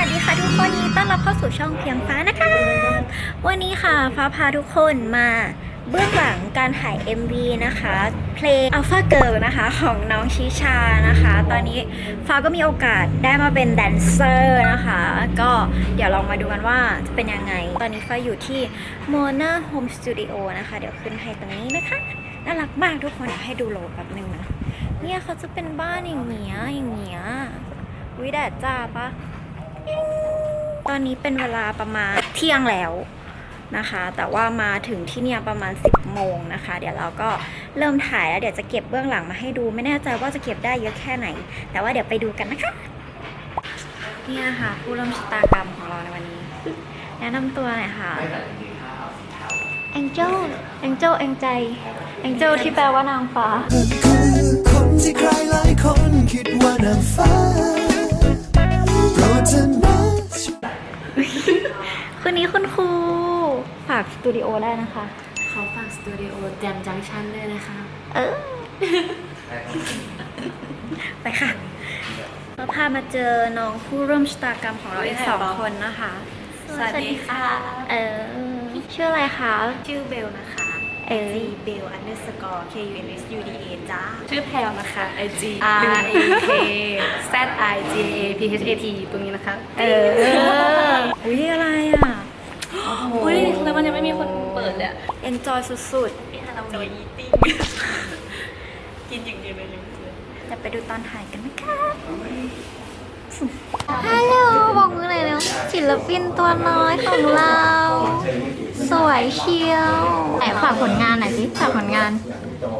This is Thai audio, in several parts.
วัสดีค่ะทุกคนยินดีต้อนรับเข้าสู่ช่องเพียงฟ้านะคะ วันนี้ค่ะฟ้าพาทุกคนมาเบื้องหลังการถ่าย MV นะคะ เพลง Alpha Girl นะคะของน้องชิชานะคะ ตอนนี้ฟ้าก็มีโอกาสได้มาเป็นแดนเซอร์นะคะ ก็เดี๋ยวลองมาดูกันว่าจะเป็นยังไง ตอนนี้ฟ้าอยู่ที่ Mona Home Studio นะคะ เดี๋ยวขึ้นให้ตรงนี้นะคะ น่ารักมากทุกคนเดี๋ยวให้ดูโลแป๊บนึงนะ เนี่ยเขาจะเป็นบ้านอย่างเงี้ยอย่างเงี้ยวิแดดจ้าปะ ตอนนี้เป็นเวลาประมาณเที่ยงแล้วนะคะ แต่ว่ามาถึงที่เนี่ยประมาณ 10 โมงนะคะ เดี๋ยวเราก็เริ่มถ่ายแล้วเดี๋ยวจะเก็บเบื้องหลังมาให้ดู ไม่แน่ใจว่าจะเก็บได้เยอะแค่ไหน แต่ว่าเดี๋ยวไปดูกันนะคะนี่นะคะผู้ร่วมชะตากรรมของเราในวันนี้ แนะนำตัวหน่อยค่ะแองเจิลแองเจิลแองใจแองเจิลที่แปลว่านางฟ้าคือคนที่ใครหลายคนคิดว่านางฟ้า ฝากสตูดิโอได้นะคะเขาฝากสตูดิโอแจมจังชันด้วยนะคะ เออ ไปค่ะ เราพามาเจอน้องผู้ร่วมชะตากรรมของเราอีกสองคนนะคะ สวัสดีค่ะ เออ ชื่ออะไรคะ ชื่อเบลนะคะ เออเบลอันเดอร์สกอร์ K U N S U D A จ้า ชื่อแพลวนะคะ I G R R A K Z I G A P H A T ตรงนี้นะคะ เออ อุ้ยอะไรอะ อุ้ยแล้วมันยังไม่มี คนเปิดเลยอะ enjoy สุดนี่ฮาราวีอีติ้งกินอย่างเดียวเลยเลยๆจะไปดูตอนถ่ายกันนะคะฮัลโหลบอกมือหน่อยเร็วศิลปินตัวน้อยของเรา สวยเชียวไหนฝากผลงานหน่อยสิฝากผลงาน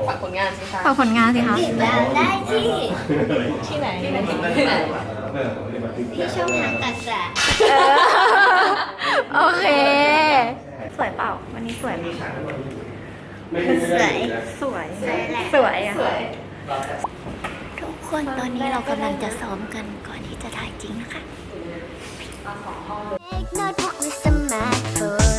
ฝากผลงานสิคะฝากผลงานสิคะที่ไหนที่ไหนที่ไหนโอเค สวยเปล่า วันนี้สวยไหมสวย สวย สวยอะทุกคนตอนนี้เรากำลังจะซ้อมกันก่อนที่จะถ่ายจริงนะคะโน้ตบุ๊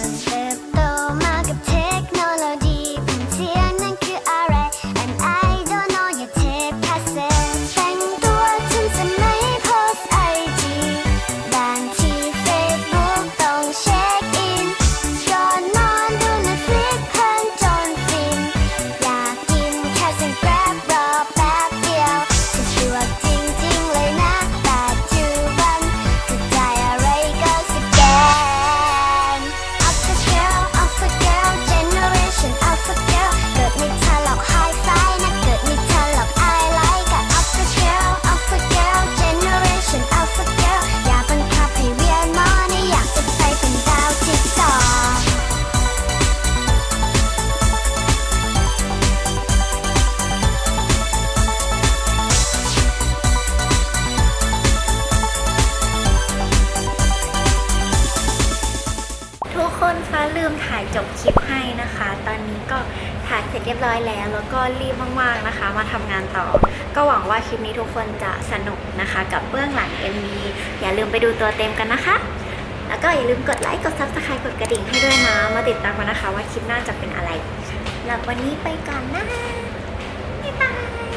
ายจบคลิปให้นะคะ ตอนนี้ก็ถ่ายเสร็จเรียบร้อยแล้ว แล้วก็รีบมากๆนะคะ มาทำงานต่อ ก็หวังว่าคลิปนี้ทุกคนจะสนุกนะคะ กับเบื้องหลัง MV อย่าลืมไปดูตัวเต็มกันนะคะ แล้วก็อย่าลืมกดไลค์กด subscribe กดกระดิ่งให้ด้วยนะ มาติดตามกันนะคะ ว่าคลิปหน้าจะเป็นอะไรแล้ววันนี้ไปก่อนนะบ๊ายบาย